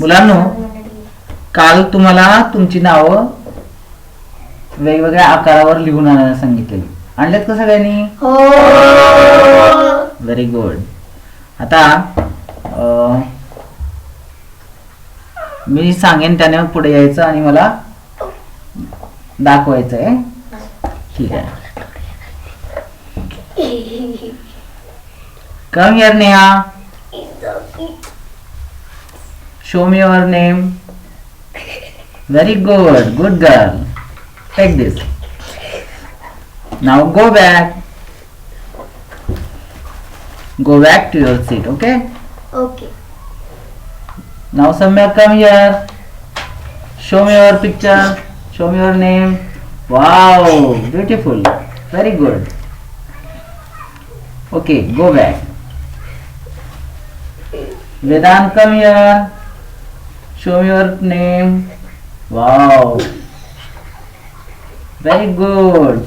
मुलांनो काल तुम्हाला तुमची नावं वेगवेगळ्या आकारावर लिहून आणायला सांगितलेली. आणलेत का सगळ्यांनी? हो. व्हेरी गुड आता अं, मी सांगेन त्याने पुढे यायचं आणि मला दाखवायचं आहे. ठीक आहे come here Neha Show me your name. Very good. Good girl. Take this. Now go back. Go back to your seat, okay? Okay. Now Samya come here. Show me your picture. Show me your name. Wow, beautiful. Very good. Okay, go back. Vedan come here. Show me your name. Wow. Very good.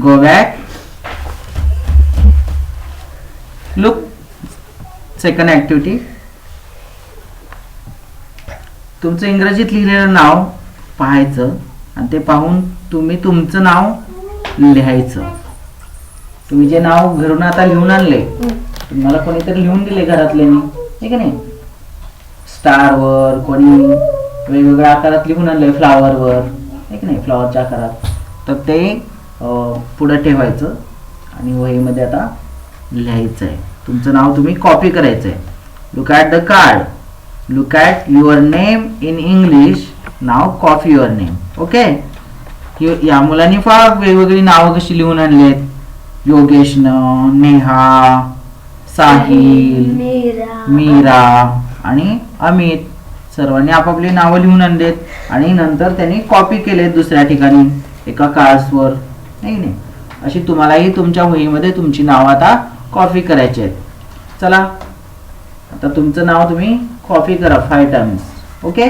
Go back. Look. Second activity तुमचं इंग्रजीत लिहिलेलं नाव पाहायचं आणि ते पाहून तुम्ही तुमचं नाव लिहायचं. तुम्ही जे नाव घरून आता लिहून आणले तुम्हाला कोणीतरी लिहून दिले घरातल्यानी ठीक आहे नाही? स्टारवर कोणी वेगवेगळ्या आकारात लिहून आणले फ्लावरवर हे की नाही फ्लावरच्या आकारात. तर ते पुढं ठेवायचं आणि वहीमध्ये आता लिहायचं आहे तुमचं नाव तुम्ही कॉपी करायचं आहे look at the card look at your name in English now copy your name okay या मुलांनी फार वेगवेगळी नावं कशी लिहून आणलेत? योगेशनं नेहा साहिल मीरा. आणि अमित सर्वांनी आपापली नावं लिहून आणलेत आणि नंतर त्यांनी कॉपी केलेत दुसऱ्या ठिकाणी एका कार्ड्सवर नाही नाही. अशी तुम्हालाही तुमच्या वहीमध्ये तुमची नावं आता कॉपी करायची आहेत. चला आता तुमचं नाव तुम्ही कॉपी करा फाय टाइम्स ओके